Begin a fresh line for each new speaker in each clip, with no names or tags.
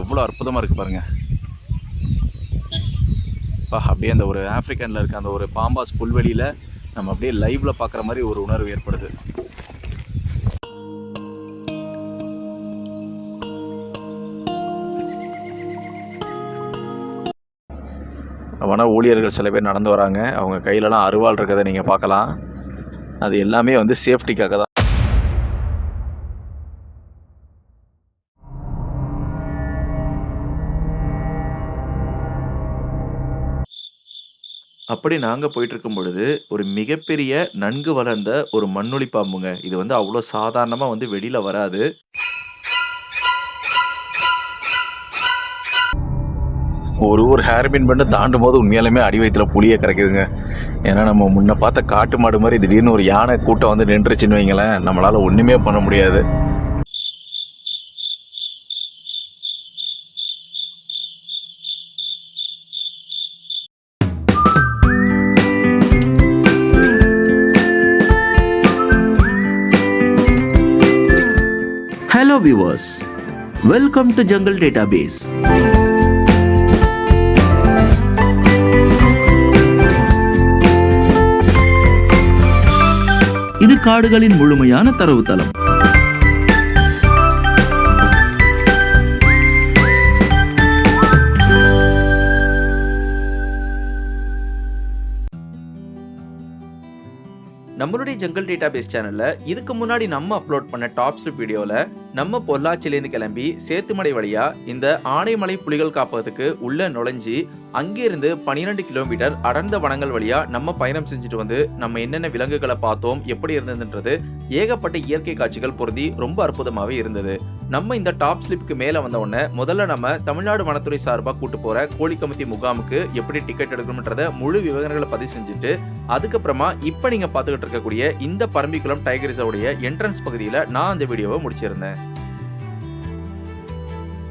எவ்வளோ அற்புதமாக இருக்குது பாருங்கள் அப்பா அப்படியே அந்த ஒரு ஆஃப்ரிக்கனில் இருக்க அந்த ஒரு பாம்பாஸ் புல்வெளியில் நம்ம அப்படியே லைவில் பார்க்குற மாதிரி ஒரு உணர்வு ஏற்படுது. வன ஊழியர்கள் சில பேர் நடந்து வராங்க. அவங்க கையிலலாம் அருவாள் இருக்கிறத நீங்கள் பார்க்கலாம். அது எல்லாமே வந்து சேஃப்டிக்காக தான் அப்படி நாங்கள் போயிட்டு இருக்கும் பொழுது ஒரு மிகப்பெரிய நன்கு வளர்ந்த ஒரு மண்ணுளி பாம்புங்க. இது வந்து அவ்வளோ சாதாரணமாக வந்து வெளியில் வராது. ஒரு ஒரு ஹேர்பின் பண்ணி தாண்டும் போது உண்மையாலுமே அடி வயிற்றுல புளியை கரைக்குதுங்க. ஏன்னா நம்ம முன்ன பார்த்த காட்டு மாடு மாதிரி திடீர்னு ஒரு யானை கூட்டம் வந்து நின்றுச்சுன்னு வைங்களேன் நம்மளால ஒன்றுமே பண்ண முடியாது.
Viewers, welcome to Jungle Database. இது காடுகளின் முழுமையான தரவுத்தளம்
நம்மளுடைய ஜங்கல் டேட்டாபேஸ் சேனல்ல இதுக்கு முன்னாடி நம்ம அப்லோட் பண்ண டாப் ஸ்லிப் வீடியோல நம்ம பொள்ளாச்சியிலேருந்து கிளம்பி சேத்துமடை வழியா இந்த ஆனைமலை புலிகள் காப்பகத்துக்கு உள்ள நுழைஞ்சு அங்கிருந்து பனிரெண்டு கிலோமீட்டர் அடர்ந்த வனங்கள் வழியா நம்ம பயணம் செஞ்சுட்டு வந்து நம்ம என்னென்ன விலங்குகளை பார்த்தோம் எப்படி இருந்ததுன்றது ஏகப்பட்ட இயற்கை காட்சிகள் பொருந்தி ரொம்ப அற்புதமாகவே இருந்தது. நம்ம இந்த டாப் ஸ்லிப்புக்கு மேல வந்த உடனே முதல்ல நம்ம தமிழ்நாடு வனத்துறை சார்பாக கூட்டு போற கோழிக்கமத்தி முகாமுக்கு எப்படி டிக்கெட் எடுக்கணும்ன்றத முழு விவரங்களை பதிவு செஞ்சுட்டு அதுக்கப்புறமா இப்ப நீங்க பாத்துக்கிட்டு இருக்கக்கூடிய இந்த பரம்பிக்குளம் டைகர் ரிசர்வுடைய என்ட்ரன்ஸ் பகுதியில நான் அந்த வீடியோவை முடிச்சிருந்தேன்.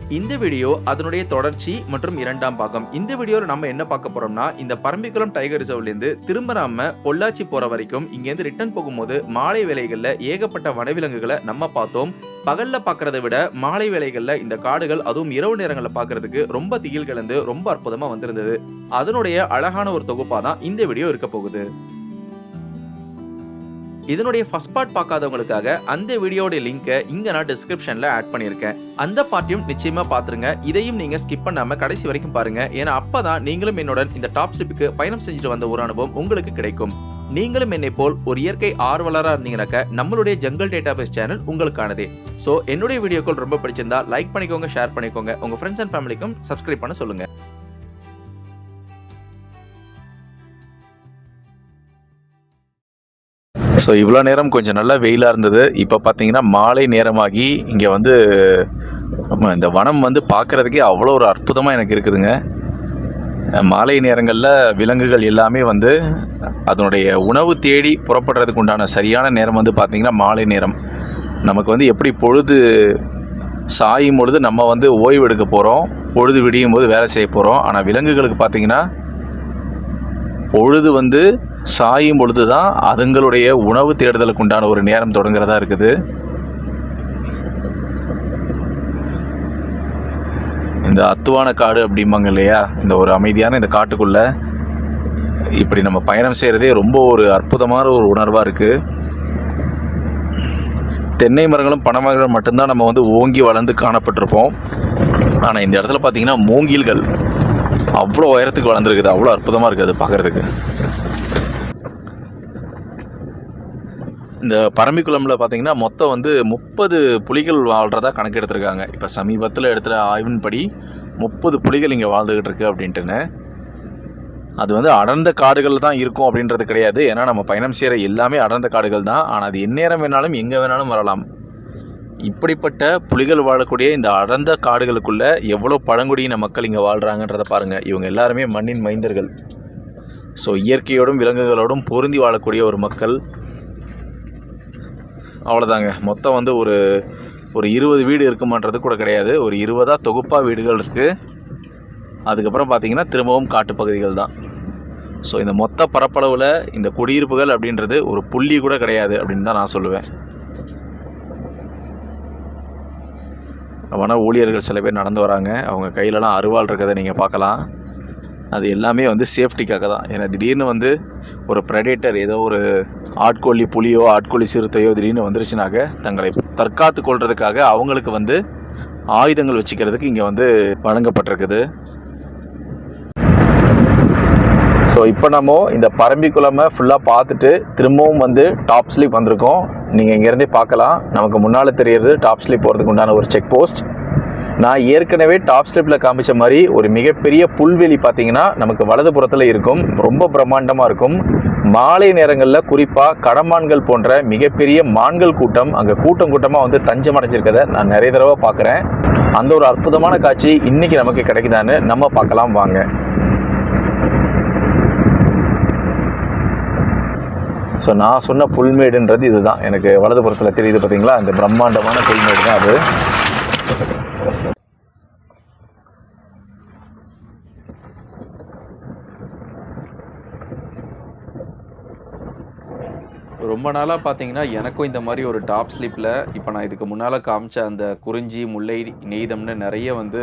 இந்த வீடியோ அதனுடைய தொடர்ச்சி மற்றும் இரண்டாம் பாகம். இந்த வீடியோவில் நம்ம என்ன பார்க்க போறோம்னா இந்த பரம்பிக்குளம் டைகர் ரிசர்வ்லேருந்து திரும்ப நாம பொள்ளாச்சி போற வரைக்கும் இங்கேருந்து ரிட்டர்ன் போகும்போது மாலை வேலைகள்ல ஏகப்பட்ட வனவிலங்குகளை நம்ம பார்த்தோம். பகல்ல பார்க்கறத விட மாலை வேலைகள்ல இந்த காடுகள் அதுவும் இரவு நேரங்களில் பாக்குறதுக்கு ரொம்ப திகில் கலந்து ரொம்ப அற்புதமா வந்திருந்தது. அதனுடைய அழகான ஒரு தொகுப்பா தான் இந்த வீடியோ இருக்க போகுது. இதனுடைய ஃபர்ஸ்ட் பார்ட் பார்க்காதவங்களுக்காக அந்த வீடியோட லிங்கை இங்க நான் டிஸ்கிரிப்ஷன்ல ஆட் பண்ணியிருக்கேன். அந்த பார்ட்டியும் நிச்சயமா பாத்துருங்க இதையும் நீங்க ஸ்கிப் பண்ணாம கடைசி வரைக்கும் பாருங்க. ஏன்னா அப்பதான் நீங்களும் என்னுடன் இந்த டாப் ஸ்லிப்புக்கு பயணம் செஞ்சுட்டு வந்த ஒரு அனுபவம் உங்களுக்கு கிடைக்கும். நீங்களும் என்னை போல் ஒரு இயற்கை ஆர்வலரா இருந்தீங்கன்னாக்க நம்மளுடைய ஜங்கல் டேட்டாபேஸ் சேனல் உங்களுக்கானதே. சோ என்னுடைய வீடியோக்கள் ரொம்ப பிடிச்சிருந்தா லைக் பண்ணிக்கோங்க ஷேர் பண்ணிக்கோங்க. உங்க ஃப்ரெண்ட்ஸ் அண்ட் ஃபேமிலிக்கும் சப்ஸ்கிரைப் பண்ண சொல்லுங்க.
ஸோ இவ்வளோ நேரம் கொஞ்சம் நல்லா வெயிலாக இருந்தது. இப்போ பார்த்தீங்கன்னா மாலை நேரமாகி இங்கே வந்து இந்த வனம் வந்து பார்க்குறதுக்கே அவ்வளோ ஒரு அற்புதமாக எனக்கு இருக்குதுங்க. மாலை நேரங்களில் விலங்குகள் எல்லாமே வந்து அதனுடைய உணவு தேடி புறப்படுறதுக்கு உண்டான சரியான நேரம் வந்து பார்த்திங்கன்னா மாலை நேரம். நமக்கு வந்து எப்படி பொழுது சாயும் பொழுது நம்ம வந்து ஓய்வு எடுக்க போகிறோம் பொழுது விடியும் போது வேலை செய்ய போகிறோம் ஆனால் விலங்குகளுக்கு பார்த்திங்கன்னா பொழுது வந்து சாயும் பொழுது தான் அதுங்களுடைய உணவு தேடுதலுக்கு உண்டான ஒரு நேரம் தொடங்குறதா இருக்குது. இந்த அத்துவான காடு அப்படிம்பாங்க இல்லையா? இந்த ஒரு அமைதியான இந்த காட்டுக்குள்ள இப்படி நம்ம பயணம் செய்கிறதே ரொம்ப ஒரு அற்புதமான ஒரு உணர்வாக இருக்குது தென்னை மரங்களும் பனை மரங்களும் மட்டும்தான் நம்ம வந்து ஓங்கி வளர்ந்து காணப்பட்டிருப்போம். ஆனால் இந்த இடத்துல பார்த்தீங்கன்னா மூங்கில்கள் அவ்வளோ உயரத்துக்கு வளர்ந்துருக்குது அவ்வளோ அற்புதமாக இருக்குது அது பார்க்குறதுக்கு. இந்த பரம்பிக்குளம்ல பார்த்தீங்கன்னா மொத்தம் வந்து முப்பது புலிகள் வாழ்கிறதா கணக்கு எடுத்திருக்காங்க இப்போ சமீபத்தில் எடுத்துகிற ஆய்வின்படி முப்பது புலிகள் இங்கே வாழ்ந்துக்கிட்டு இருக்கு அப்படின்ட்டுன்னு. அது வந்து அடர்ந்த காடுகள் தான் இருக்கும் அப்படின்றது கிடையாது. ஏன்னா நம்ம பயணம் செய்கிற எல்லாமே அடர்ந்த காடுகள் தான். ஆனால் அது எந்நேரம் வேணாலும் எங்கே வேணாலும் வரலாம். இப்படிப்பட்ட புலிகள் வாழக்கூடிய இந்த அடர்ந்த காடுகளுக்குள்ள எவ்வளோ பழங்குடியின மக்கள் இங்கே வாழ்கிறாங்கன்றதை பாருங்கள் இவங்க எல்லாருமே மண்ணின் மைந்தர்கள். ஸோ இயற்கையோடும் விலங்குகளோடும் பொருந்தி வாழக்கூடிய ஒரு மக்கள். அவ்வளோதாங்க மொத்தம் வந்து ஒரு ஒரு இருபது வீடு இருக்குமான்றது கூட கிடையாது. ஒரு இருபதாக தொகுப்பாக வீடுகள் இருக்குது அதுக்கப்புறம் பார்த்தீங்கன்னா திரும்பவும் காட்டுப்பகுதிகள் தான். ஸோ இந்த மொத்த பரப்பளவில் இந்த குடியிருப்புகள் அப்படின்றது ஒரு புள்ளி கூட கிடையாது அப்படின்னு தான் நான் சொல்லுவேன்.
வன ஊழியர்கள் சில பேர் நடந்து வராங்க. அவங்க கையிலலாம் அருவாள் இருக்கிறத நீங்கள் பார்க்கலாம். அது எல்லாமே வந்து சேஃப்டிக்காக தான். ஏன்னா திடீர்னு வந்து ஒரு ப்ரெடேட்டர் ஏதோ ஒரு ஆட்கொல்லி புலியோ ஆட்கொல்லி சிறுத்தையோ திடீர்னு வந்துருச்சுனாக்க தங்களை தற்காத்து கொள்றதுக்காக அவங்களுக்கு வந்து ஆயுதங்கள் வச்சுக்கிறதுக்கு இங்கே வந்து வழங்கப்பட்டிருக்குது. ஸோ இப்போ நம்ம இந்த பரம்பிக்குளமை ஃபுல்லாக பார்த்துட்டு திரும்பவும் வந்து டாப் ஸ்லீப் வந்திருக்கோம். நீங்கள் இங்கேருந்தே பார்க்கலாம். நமக்கு முன்னால் தெரியறது டாப் ஸ்லிப் போகிறதுக்கு உண்டான ஒரு செக் போஸ்ட் நான் ஏற்கனவே டாப் ஸ்லிப்பில் காமிச்ச மாதிரி ஒரு மிகப்பெரிய புல்வெளி பார்த்தீங்கன்னா நமக்கு வலதுபுறத்தில் இருக்கும். ரொம்ப பிரம்மாண்டமாக இருக்கும். மாலை நேரங்களில் குறிப்பாக கடமான்கள் போன்ற மிகப்பெரிய மான்கள் கூட்டம் அங்கே கூட்டம் கூட்டமாக வந்து தஞ்சம் அடைஞ்சிருக்கதை நான் நிறைய தடவை பார்க்குறேன். அந்த ஒரு அற்புதமான காட்சி இன்றைக்கி நமக்கு கிடைக்குதான்னு நம்ம பார்க்கலாம் வாங்க. ஸோ நான் சொன்ன புல்மேடுன்றது இதுதான். எனக்கு வலதுபுறத்தில் தெரியுது பார்த்தீங்களா இந்த பிரம்மாண்டமான புல்மேடு தான் அது.
ரொம்ப நாளாக பார்த்தீங்கன்னா எனக்கும் இந்த மாதிரி ஒரு டாப் ஸ்லிப்பில் இப்போ நான் இதுக்கு முன்னால் காமிச்ச அந்த குறிஞ்சி முல்லை நெய்தம்னு நிறைய வந்து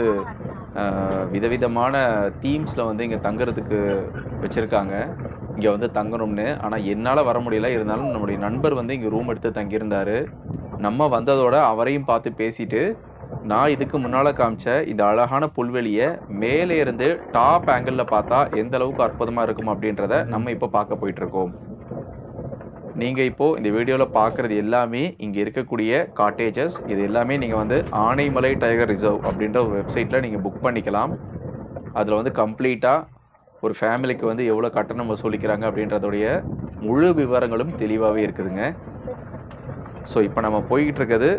விதவிதமான தீம்ஸில் வந்து இங்கே தங்குறதுக்கு வச்சுருக்காங்க. இங்கே வந்து தங்கணும்னு. ஆனால் என்னால் வர முடியல. இருந்தாலும் நம்முடைய நண்பர் வந்து இங்கே ரூம் எடுத்து தங்கியிருந்தாரு. நம்ம வந்ததோட அவரையும் பார்த்து பேசிட்டு நான் இதுக்கு முன்னால் காமிச்ச இந்த அழகான புல்வெளியை மேலே இருந்து டாப் ஆங்கிளில் பார்த்தா எந்த அளவுக்கு அற்புதமாக இருக்கும் அப்படின்றத நம்ம இப்போ பார்க்க போயிட்டு இருக்கோம். நீங்கள் இப்போது இந்த வீடியோவில் பார்க்குறது எல்லாமே இங்கே இருக்கக்கூடிய காட்டேஜஸ் இது எல்லாமே நீங்கள் வந்து ஆனைமலை டைகர் ரிசர்வ் அப்படின்ற ஒரு வெப்சைட்டில் நீங்கள் புக் பண்ணிக்கலாம். அதில் வந்து கம்ப்ளீட்டாக ஒரு ஃபேமிலிக்கு வந்து எவ்வளோ கட்டணம் வசூலிக்கிறாங்க அப்படின்றதுடைய முழு விவரங்களும் தெளிவாகவே இருக்குதுங்க. ஸோ இப்போ நம்ம போய்கிட்டு இருக்கிறது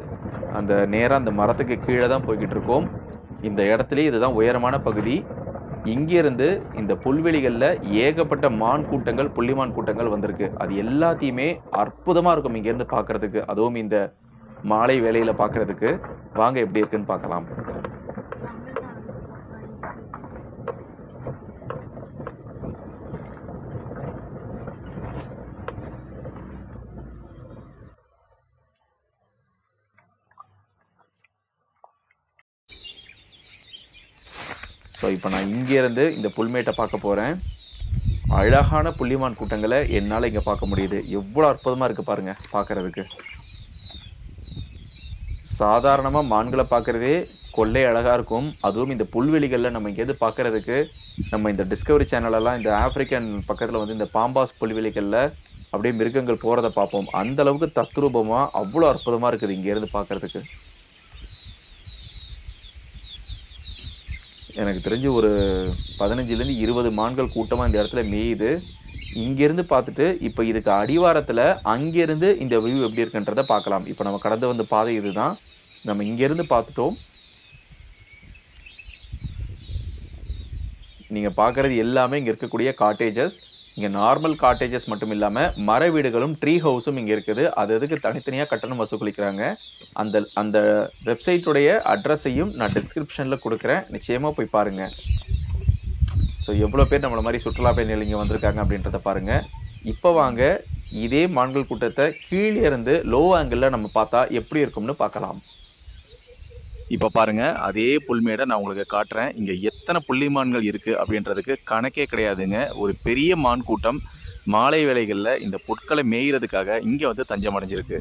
அந்த நேராக அந்த மரத்துக்கு கீழே தான் போய்கிட்டு இருக்கோம். இந்த இடத்துலேயே இதுதான் உயரமான பகுதி. இங்கிருந்து இந்த புல்வெளிகளில் ஏகப்பட்ட மான் கூட்டங்கள் புள்ளிமான் கூட்டங்கள் வந்திருக்கு. அது எல்லாத்தையுமே அற்புதமாக இருக்கும் இங்கேருந்து பார்க்கறதுக்கு அதுவும் இந்த மாலை வேலையில் பார்க்கறதுக்கு வாங்க எப்படி இருக்குன்னு பார்க்கலாம். இப்போ நான் இங்கேருந்து இந்த புல்மேட்டை பார்க்க போகிறேன் அழகான புள்ளிமான் கூட்டங்களை என்னால் இங்கே பார்க்க முடியுது. எவ்வளோ அற்புதமாக இருக்குது பாருங்கள் பார்க்கறதுக்கு. சாதாரணமாக மான்களை பார்க்குறதே கொள்ளை அழகாக இருக்கும். அதுவும் இந்த புல்வெளிகளில் நம்ம இங்கேருந்து பார்க்கறதுக்கு நம்ம இந்த டிஸ்கவரி சேனலெல்லாம் இந்த ஆப்பிரிக்கன் பக்கத்தில் வந்து இந்த பாம்பாஸ் புல்வெளிகளில் அப்படியே மிருகங்கள் போகிறத பார்ப்போம். அந்த அளவுக்கு தத்ரூபமாக அவ்வளோ அற்புதமாக இருக்குது இங்கேருந்து பார்க்கறதுக்கு. எனக்கு தெரிஞ்சு ஒரு பதினஞ்சுலேருந்து இருபது மான்கள் கூட்டமாக இந்த இடத்துல மேயுது. இங்கேருந்து பார்த்துட்டு இப்போ இதுக்கு அடிவாரத்தில் அங்கேருந்து இந்த வியூ எப்படி இருக்குன்றதை பார்க்கலாம். இப்போ நம்ம கடந்து வந்த பாதை இதுதான். நம்ம இங்கேருந்து பார்த்துட்டோம். நீங்கள் பார்க்குறது எல்லாமே இங்கே இருக்கக்கூடிய காட்டேஜஸ் இங்கே நார்மல் காட்டேஜஸ் மட்டும் இல்லாமல் மர வீடுகளும் ட்ரீ ஹவுஸும் இங்கே இருக்குது. அது அதுக்கு தனித்தனியாக கட்டணம் வசூலிக்கிறாங்க? அந்த அந்த வெப்சைட்டுடைய அட்ரஸையும் நான் டிஸ்கிரிப்ஷனில் கொடுக்குறேன். நிச்சயமாக போய் பாருங்கள் ஸோ எவ்வளோ பேர் நம்மளை மாதிரி சுற்றுலா பயணிகள் இங்கே வந்திருக்காங்க அப்படின்றத பாருங்கள் இப்போ வாங்க இதே மான்கள் கூட்டத்தை கீழே இருந்து லோ ஆங்கிளில் நம்ம பார்த்தா எப்படி இருக்கும்னு பார்க்கலாம்.
இப்போ பாருங்க அதே புல்மேடை நான் உங்களுக்கு காட்டுறேன். இங்கே எத்தனை புள்ளிமான்கள் இருக்குது அப்படின்றதுக்கு கணக்கே கிடையாதுங்க. ஒரு பெரிய மான் கூட்டம் மாலை வேலைகளில் இந்த பொருட்களை மேய்கிறதுக்காக இங்கே வந்து தஞ்சம் அடைஞ்சிருக்கு.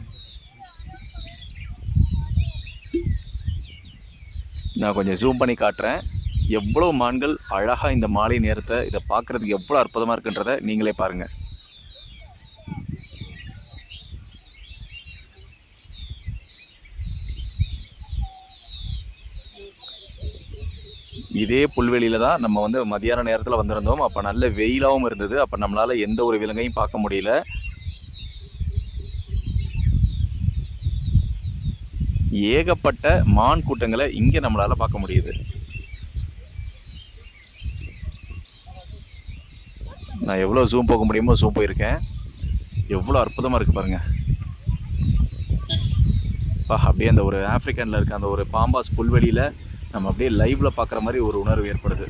நான் கொஞ்சம் ஜூம் பண்ணி காட்டுறேன். எவ்வளோ மான்கள் அழகாக இந்த மாலை நேரத்தை இதை பார்க்குறதுக்கு எவ்வளோ அற்புதமாக இருக்குன்றதை நீங்களே பாருங்கள் இதே புல்வெளியில தான் நம்ம வந்து மதியான நேரத்தில் வந்திருந்தோம். அப்போ நல்ல வெயிலாகவும் இருந்தது. அப்போ நம்மளால் எந்த ஒரு விலங்கையும் பார்க்க முடியல. ஏகப்பட்ட மான் கூட்டங்களை இங்கே நம்மளால் பார்க்க முடியுது. நான் எவ்வளோ ஜூம் போக முடியுமோ ஜூம் போயிருக்கேன். எவ்வளோ அற்புதமாக இருக்குது பாருங்கள் பா அப்படியே அந்த ஒரு ஆப்பிரிக்கனில் இருக்க அந்த ஒரு பாம்பாஸ் புல்வெளியில் நம்ம அப்படியே லைவ்ல பார்க்குற மாதிரி ஒரு உணர்வு ஏற்படுது.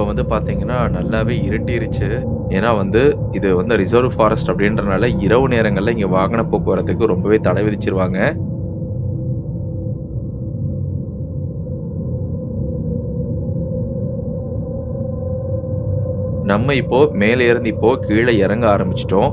இப்போ வந்து பார்த்தீங்கன்னா நல்லாவே இருட்டிருச்சு. ஏன்னா வந்து இது வந்து ரிசர்வ் ஃபாரஸ்ட் அப்படின்றனால இரவு நேரங்களில் இங்கே வாகன போக்குவரத்துக்கு ரொம்பவே தடை விதிச்சிருவாங்க. நம்ம இப்போ மேலே இருந்து இப்போ கீழே இறங்க ஆரம்பிச்சிட்டோம்.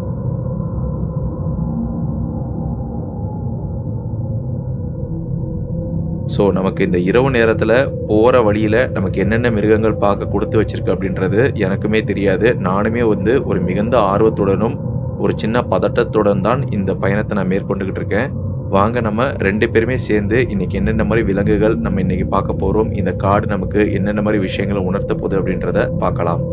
ஸோ நமக்கு இந்த இரவு நேரத்தில் போகிற வழியில் நமக்கு என்னென்ன மிருகங்கள் பார்க்க கொடுத்து வச்சிருக்கு அப்படின்றது எனக்குமே தெரியாது. நானுமே வந்து ஒரு மிகுந்த ஆர்வத்துடனும் ஒரு சின்ன பதட்டத்துடன் தான் இந்த பயணத்தை நான் மேற்கொண்டுகிட்டு இருக்கேன். வாங்க நம்ம ரெண்டு பேருமே சேர்ந்து இன்னைக்கு என்னென்ன மாதிரி விலங்குகள் நம்ம இன்னைக்கு பார்க்க போகிறோம் இந்த காடு நமக்கு என்னென்ன மாதிரி விஷயங்களை உணர்த்த போகுது அப்படின்றத பார்க்கலாம்.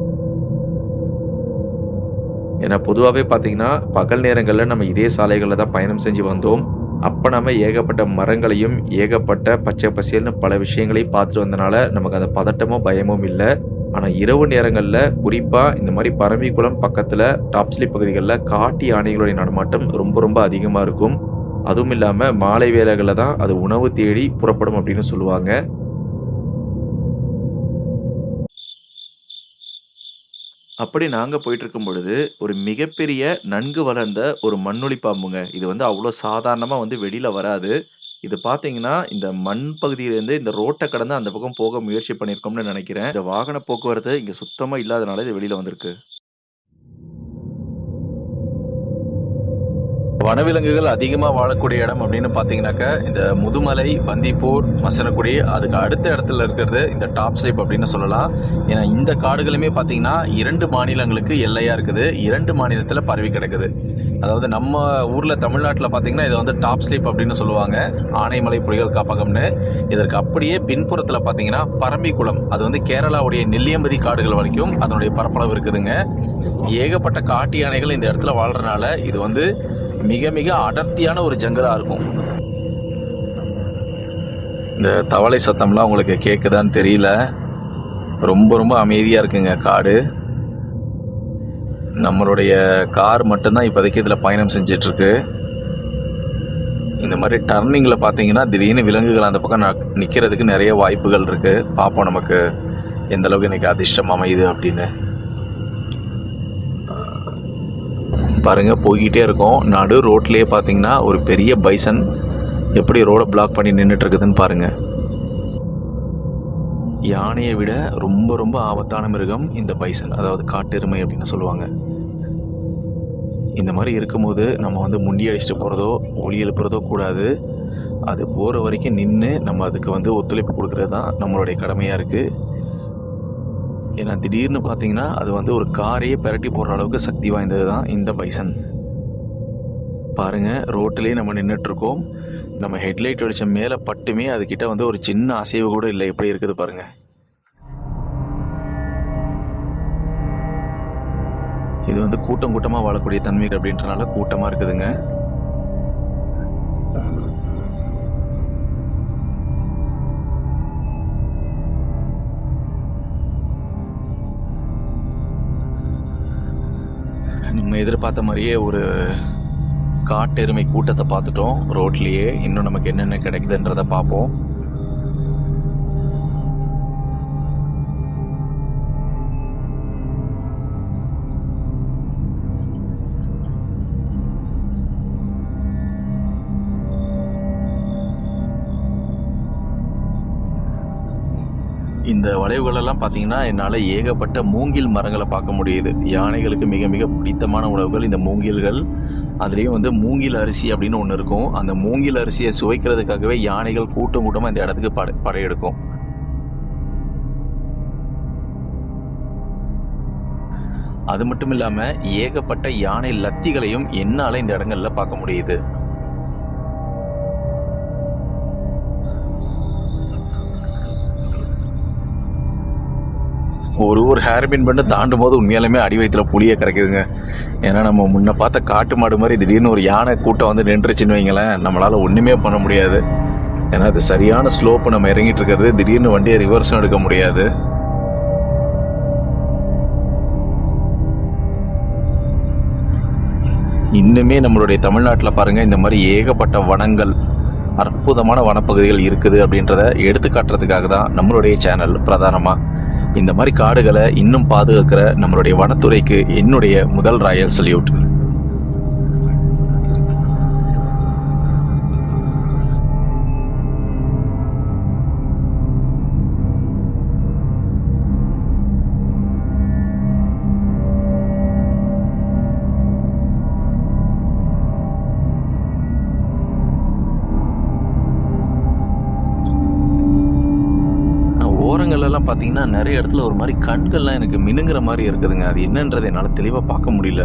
ஏன்னா பொதுவாகவே பார்த்தீங்கன்னா பகல் நேரங்களில் நம்ம இதே சாலைகளில் தான் பயணம் செஞ்சு வந்தோம். அப்போ நம்ம ஏகப்பட்ட மரங்களையும் ஏகப்பட்ட பச்சை பசேல்னு பல விஷயங்களையும் பார்த்துட்டு வந்தனால நமக்கு அந்த பதட்டமோ பயமும் இல்லை. ஆனால் இரவு நேரங்களில் குறிப்பாக இந்த மாதிரி பரம்பிக்குளம் பக்கத்தில் டாப்ஸ்லி பகுதிகளில் காட்டு யானைகளுடைய நடமாட்டம் ரொம்ப ரொம்ப அதிகமாக இருக்கும். அதுவும் இல்லாமல் மாலை வேலைகளில் தான் அது உணவு தேடி புறப்படும் அப்படின்னு சொல்லுவாங்க. அப்படி நாங்கள் போயிட்டு இருக்கும் பொழுது ஒரு மிகப்பெரிய நன்கு வளர்ந்த ஒரு மண்ணுளி பாம்புங்க. இது வந்து அவ்வளோ சாதாரணமாக வந்து வெளியில் வராது. இது பார்த்தீங்கன்னா இந்த மண் பகுதியிலேருந்து இந்த ரோட்டை கடந்து அந்த பக்கம் போக முயற்சி பண்ணியிருக்கோம்னு நினைக்கிறேன். இந்த வாகன போக்குவரத்து இங்கே சுத்தமாக இல்லாதனால இது வெளியில் வந்திருக்கு.
வனவிலங்குகள் அதிகமாக வாழக்கூடிய இடம் அப்படின்னு பார்த்தீங்கன்னாக்கா இந்த முதுமலை பந்திப்பூர் மசனக்குடி அதுக்கு அடுத்த இடத்துல இருக்கிறது இந்த டாப் ஸ்லிப் அப்படின்னு சொல்லலாம். ஏன்னா இந்த காடுகளுமே பார்த்தீங்கன்னா இரண்டு மாநிலங்களுக்கு எல்லையாக இருக்குது. இரண்டு மாநிலத்தில் பரவி கிடக்குது. அதாவது நம்ம ஊரில் தமிழ்நாட்டில் பார்த்தீங்கன்னா இதை வந்து டாப் ஸ்லிப் அப்படின்னு சொல்லுவாங்க. ஆனைமலை புலிகள் காப்பகம்னு. இதற்கு அப்படியே பின்புறத்தில் பார்த்தீங்கன்னா பரம்பிக்குளம். அது வந்து கேரளாவுடைய நெல்லியம்பதி காடுகள் வரைக்கும் அதனுடைய பரப்பளவு இருக்குதுங்க. ஏகப்பட்ட காட்டு யானைகள் இந்த இடத்துல வாழ்கிறனால இது வந்து மிக மிக அடர்த்தியான ஒரு ஜங்கலாக இருக்கும். இந்த தவளை சத்தம்லாம் உங்களுக்கு கேட்குதான்னு தெரியல. ரொம்ப ரொம்ப அமைதியாக இருக்குங்க காடு. நம்மளுடைய கார் மட்டும்தான் இப்போதைக்கு இதில் பயணம் செஞ்சிட்ருக்கு. இந்த மாதிரி டர்னிங்கில் பார்த்தீங்கன்னா திடீர்னு விலங்குகள் அந்த பக்கம் நிற்கிறதுக்கு நிறைய வாய்ப்புகள் இருக்குது பார்ப்போம் நமக்கு எந்தளவுக்கு இன்றைக்கி அதிர்ஷ்டம் அமையுது அப்படின்னு. பாருங்கள் போய்கிட்டே இருக்கோம். நடு ரோட்லேயே பார்த்தீங்கன்னா ஒரு பெரிய பைசன் எப்படி ரோடை பிளாக் பண்ணி நின்றுட்டுருக்குதுன்னு பாருங்கள் யானையை விட ரொம்ப ரொம்ப ஆபத்தான மிருகம் இந்த பைசன் அதாவது காட்டெருமை அப்படின்னு சொல்லுவாங்க. இந்த மாதிரி இருக்கும்போது நம்ம வந்து முண்டி அடிச்சுட்டு போகிறதோ ஒளி எழுப்புறதோ கூடாது. அது போகிற வரைக்கும் நின்று நம்ம அதுக்கு வந்து ஒத்துழைப்பு கொடுக்குறது தான் நம்மளுடைய கடமையாக இருக்குது ஏன்னா திடீர்னு பார்த்தீங்கன்னா அது வந்து ஒரு காரையே பெரட்டி போடுற அளவுக்கு சக்தி வாய்ந்தது தான் இந்த பைசன். பாருங்க ரோட்டிலே நம்ம நின்றுட்டு இருக்கோம் நம்ம ஹெட்லைட் வெளிச்சம் மேலே பட்டுமே அதுக்கிட்ட வந்து ஒரு சின்ன அசைவு கூட இல்லை. எப்படி இருக்குது பாருங்கள் இது வந்து கூட்டம் கூட்டமாக வாழக்கூடிய தன்மை அப்படின்றனால கூட்டமாக இருக்குதுங்க. நம்ம எதிர்பார்த்த மாதிரியே ஒரு காட்டெருமை கூட்டத்தை பார்த்துட்டோம். ரோட்லேயே இன்னும் நமக்கு என்னென்ன கிடைக்குதுன்றதை பார்ப்போம். இந்த வளைவுகளெல்லாம் பார்த்தீங்கன்னா என்னால் ஏகப்பட்ட மூங்கில் மரங்களை பார்க்க முடியுது. யானைகளுக்கு மிக மிக பிடித்தமான உணவுகள் இந்த மூங்கில்கள். அதுலேயும் வந்து மூங்கில் அரிசி அப்படின்னு ஒன்று இருக்கும். அந்த மூங்கில் அரிசியை சுவைக்கிறதுக்காகவே யானைகள் கூட்டம் கூட்டமாக இந்த இடத்துக்கு படை படையெடுக்கும். அது மட்டும் இல்லாமல் ஏகப்பட்ட யானை லத்திகளையும் என்னால் இந்த இடங்கள்ல பார்க்க முடியுது. ஒரு ஒரு ஹேர்பின் பண்ணி தாண்டும் போது உண்மையாலுமே அடி வயிற்றுல புளியை கரைக்குதுங்க. ஏன்னா நம்ம முன்ன பார்த்த காட்டு மாடு மாதிரி திடீர்னு ஒரு யானை கூட்டம் வந்து நின்றுச்சுன்னு வைங்களேன் நம்மளால் ஒன்றுமே பண்ண முடியாது. ஏன்னா அது சரியான ஸ்லோப்பு நம்ம இறங்கிட்டு இருக்கிறது. திடீர்னு வண்டியை ரிவர்ஸும் எடுக்க முடியாது. இன்னுமே நம்மளுடைய தமிழ்நாட்டில் பாருங்கள் இந்த மாதிரி ஏகப்பட்ட வனங்கள் அற்புதமான வனப்பகுதிகள் இருக்குது அப்படின்றத எடுத்து காட்டுறதுக்காக தான் நம்மளுடைய சேனல் பிரதானமாக இந்த மாதிரி காடுகளை இன்னும் பாதுகாக்கிற நம்மளுடைய வனத்துறைக்கு என்னுடைய முதல் ராயல் சல்யூட் ஓரங்கள்லாம் பார்த்தீங்கன்னா நிறைய இடத்துல ஒரு மாதிரி கண்கள்லாம் எனக்கு மினுங்கிற மாதிரி இருக்குதுங்க. அது என்னன்றதை என்னால் தெளிவாக பார்க்க முடியல.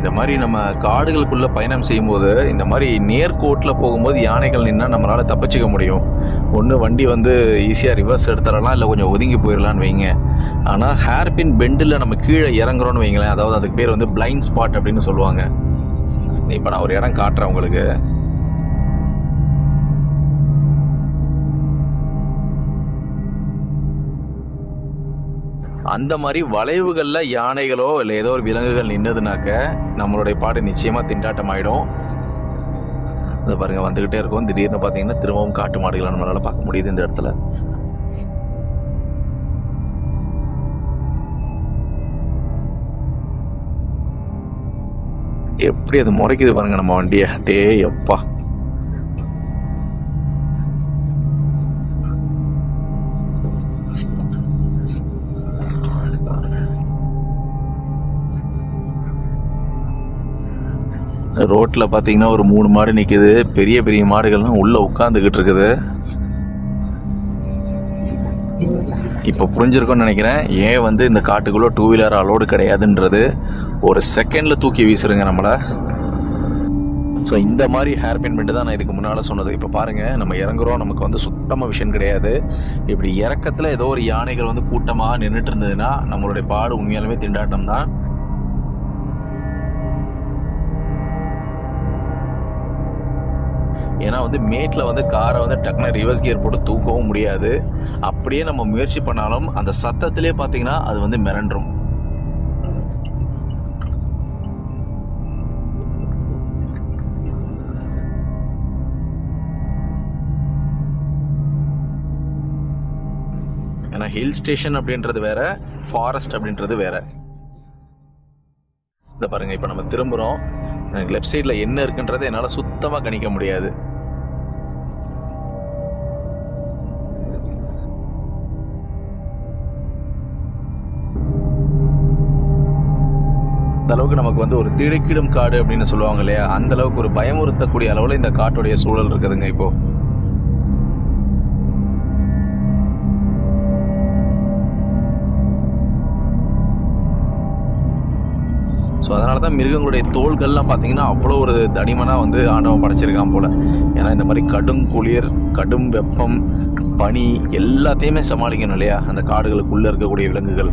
இந்த மாதிரி நம்ம காடுகளுக்குள்ளே பயணம் செய்யும்போது இந்த மாதிரி நேர்கோட்டில் போகும்போது யானைகள் நின்னா நம்மளால் தப்பிச்சிக்க முடியும். ஒன்று வண்டி வந்து ஈஸியாக ரிவர்ஸ் எடுத்துடலாம் இல்லை கொஞ்சம் ஒதுங்கி போயிடலான்னு வைங்க. ஆனால் ஹேர்பின் பெண்டில் நம்ம கீழே இறங்குறோன்னு வைங்களேன் அதாவது அதுக்கு பேர் வந்து பிளைண்ட் ஸ்பாட் அப்படின்னு சொல்லுவாங்க. இப்போ நான் ஒரு இடம் காட்டுறேன் உங்களுக்கு. அந்த மாதிரி வளைவுகளில் யானைகளோ இல்லை ஏதோ ஒரு விலங்குகள் நின்னதுனாக்க நம்மளுடைய பாடு நிச்சயமாக திண்டாட்டம் ஆகிடும் இதை பாருங்கள் வந்துக்கிட்டே இருக்கும். திடீர்னு பார்த்தீங்கன்னா திரும்பவும் காட்டு மாடுகளை நம்மளால் பார்க்க முடியுது இந்த இடத்துல. எப்படி அது முறைக்குது பாருங்க நம்ம வண்டியை. டே எப்பா ரோட்டில் பார்த்தீங்கன்னா ஒரு மூணு மாடு நிற்கிது பெரிய பெரிய மாடுகள்லாம் உள்ளே உட்காந்துக்கிட்டு இருக்குது. இப்போ புரிஞ்சிருக்கோன்னு நினைக்கிறேன். ஏன் வந்து இந்த காட்டுக்குள்ளே டூ வீலர் அலோடு கிடையாதுன்றது. ஒரு செகண்டில் தூக்கி வீசுருங்க நம்மளை. ஸோ இந்த மாதிரி ஹேர் பின் தான் நான் இதுக்கு முன்னால் சொன்னது. இப்போ பாருங்கள் நம்ம இறங்குறோம் நமக்கு வந்து சுத்தமாக விஷயம் கிடையாது. இப்படி இறக்கத்தில் ஏதோ ஒரு யானைகள் வந்து கூட்டமாக நின்றுட்டு இருந்ததுன்னா நம்மளுடைய பாடு உண்மையாலுமே திண்டாட்டம் தான். ஏன்னா வந்து மேட்டில் வந்து காரை வந்து டக்குனு ரிவர்ஸ் கியர் போட்டு தூக்கவும் முடியாது. அப்படியே நம்ம முயற்சி பண்ணாலும் அந்த சத்தத்திலே பார்த்தீங்கன்னா அது வந்து மிரண்டும் ஹில் ஸ்டேஷன் அப்படின்றது வேற ஃபாரஸ்ட் அப்படின்றது வேற. இந்த பாருங்க இப்போ நம்ம திரும்புகிறோம் எனக்கு லெஃப்ட் சைடில் என்ன இருக்குன்றதை என்னால் சுத்தமாக கணிக்க முடியாது. அந்த அளவுக்கு நமக்கு வந்து ஒரு திடுக்கிடும் காடு அப்படின்னு சொல்லுவாங்க இல்லையா? அந்த அளவுக்கு ஒரு பயமுறுத்தக்கூடிய அளவில் இந்த காட்டுடைய சூழல் இருக்குதுங்க இப்போ. ஸோ அதனால தான் மிருகங்களுடைய தோள்கள்லாம் பார்த்தீங்கன்னா அவ்வளோ ஒரு தடிமனாக வந்து ஆண்டவன் படைச்சிருக்கான் போல். ஏன்னா இந்த மாதிரி கடும் குளிர் கடும் வெப்பம் பனி எல்லாத்தையுமே சமாளிக்கணும் இல்லையா? அந்த காடுகளுக்குள்ளே இருக்கக்கூடிய விலங்குகள்.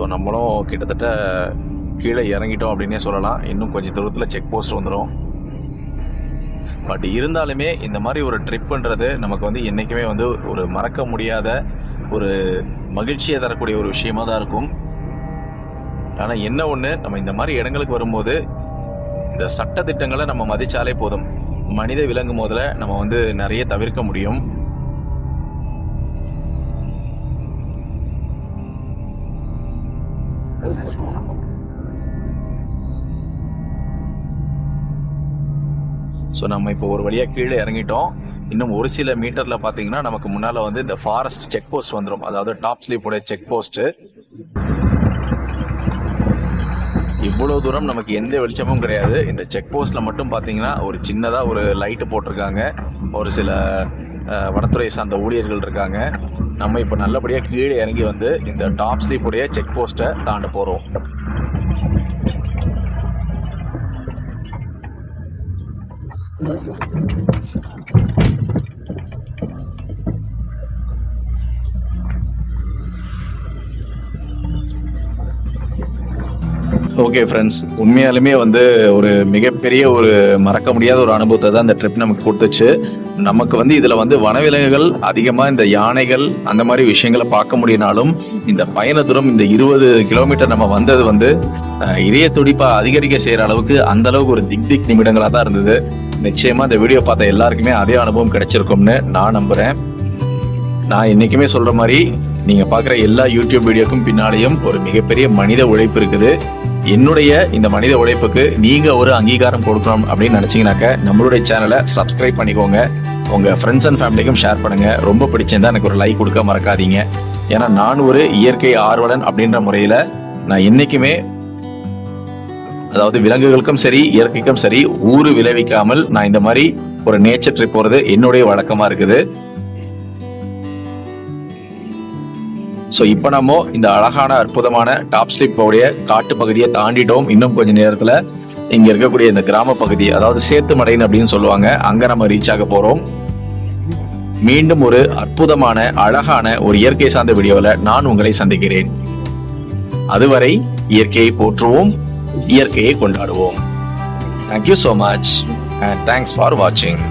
ஸோ நம்மளும் கிட்டத்தட்ட கீழே இறங்கிட்டோம் அப்படின்னே சொல்லலாம். இன்னும் கொஞ்சம் தூரத்தில் செக் போஸ்ட் வந்துடும் பட் இருந்தாலுமே இந்த மாதிரி ஒரு ட்ரிப்புன்றது நமக்கு வந்து என்றைக்குமே வந்து ஒரு மறக்க முடியாத ஒரு மகிழ்ச்சியை தரக்கூடிய ஒரு விஷயமா தான் இருக்கும். ஆனால் என்ன ஒன்று நம்ம இந்த மாதிரி இடங்களுக்கு வரும்போது இந்த சட்ட திட்டங்களை நம்ம மதித்தாலே போதும். மனித விலங்கு முதல்ல நம்ம வந்து நிறைய தவிர்க்க முடியும். ஸோ நம்ம இப்போ ஒரு வழியாக கீழே இறங்கிட்டோம். இன்னும் ஒரு சில மீட்டரில் பார்த்தீங்கன்னா நமக்கு முன்னால் வந்து இந்த ஃபாரஸ்ட் செக் போஸ்ட் வந்துடும் அதாவது டாப் ஸ்லீப்போடைய செக் போஸ்ட்டு இவ்வளோ தூரம் நமக்கு எந்த வெளிச்சமும் கிடையாது. இந்த செக் போஸ்ட்டில் மட்டும் பார்த்தீங்கன்னா ஒரு சின்னதாக ஒரு லைட்டு போட்டிருக்காங்க. ஒரு சில வனத்துறை சார்ந்த ஊழியர்கள் இருக்காங்க. நம்ம இப்போ நல்லபடியாக கீழே இறங்கி வந்து இந்த டாப் ஸ்லீப்புடைய செக் போஸ்ட்டை தாண்ட போகிறோம் ஓகே ஃப்ரெண்ட்ஸ் உண்மையாலுமே வந்து ஒரு மிகப்பெரிய ஒரு மறக்க முடியாத ஒரு அனுபவத்தை தான் இந்த ட்ரிப் நமக்கு கொடுத்துச்சு. நமக்கு வந்து இதில் வந்து வனவிலங்குகள் அதிகமாக இந்த யானைகள் அந்த மாதிரி விஷயங்களை பார்க்க முடியினாலும் இந்த பயண தூரம் இந்த இருபது கிலோமீட்டர் நம்ம வந்தது வந்து இதய துடிப்பை அதிகரிக்க செய்கிற அளவுக்கு அந்த அளவுக்கு ஒரு திக் திக் நிமிடங்களாக தான் இருந்தது. நிச்சயமாக இந்த வீடியோ பார்த்த எல்லாருக்குமே அதே அனுபவம் கிடைச்சிருக்கும்னு நான் நம்புகிறேன் நான் என்னைக்குமே சொல்கிற மாதிரி நீங்கள் பார்க்குற எல்லா யூடியூப் வீடியோக்கும் பின்னாலேயும் ஒரு மிகப்பெரிய மனித உழைப்பு இருக்குது. என்னுடைய இந்த மனித உழைப்புக்கு நீங்க ஒரு அங்கீகாரம் கொடுக்கணும் அப்படின்னு நினைச்சீங்கன்னாக்க நம்மளுடைய சேனலை சப்ஸ்கிரைப் பண்ணிக்கோங்க. உங்க ஃப்ரெண்ட்ஸ் அண்ட் ஃபேமிலிக்கும் ஷேர் பண்ணுங்க. ரொம்ப பிடிச்சிருந்தா எனக்கு ஒரு லைக் கொடுக்க மறக்காதீங்க. ஏன்னா நான் ஒரு இயற்கை ஆர்வலன் அப்படின்ற முறையில நான் என்னைக்குமே அதாவது விலங்குகளுக்கும் சரி இயற்கைக்கும் சரி ஊறு விளைவிக்காமல் நான் இந்த மாதிரி ஒரு நேச்சர் ட்ரிப் போறது என்னுடைய வழக்கமா இருக்குது. ஸோ இப்போ நம்ம இந்த அழகான அற்புதமான டாப் ஸ்லிப்போடைய காட்டு பகுதியை தாண்டிட்டோம் இன்னும் கொஞ்ச நேரத்தில். இங்கே இருக்கக்கூடிய இந்த கிராம பகுதி அதாவது சேத்துமடைன்னு அப்படின்னு சொல்லுவாங்க அங்கே நம்ம ரீச் ஆக போகிறோம் மீண்டும் ஒரு அற்புதமான அழகான ஒரு இயற்கை சார்ந்த வீடியோவில் நான் உங்களை சந்திக்கிறேன். அதுவரை இயற்கையை போற்றுவோம் இயற்கையை கொண்டாடுவோம். Thank you so much and thanks for வாட்சிங்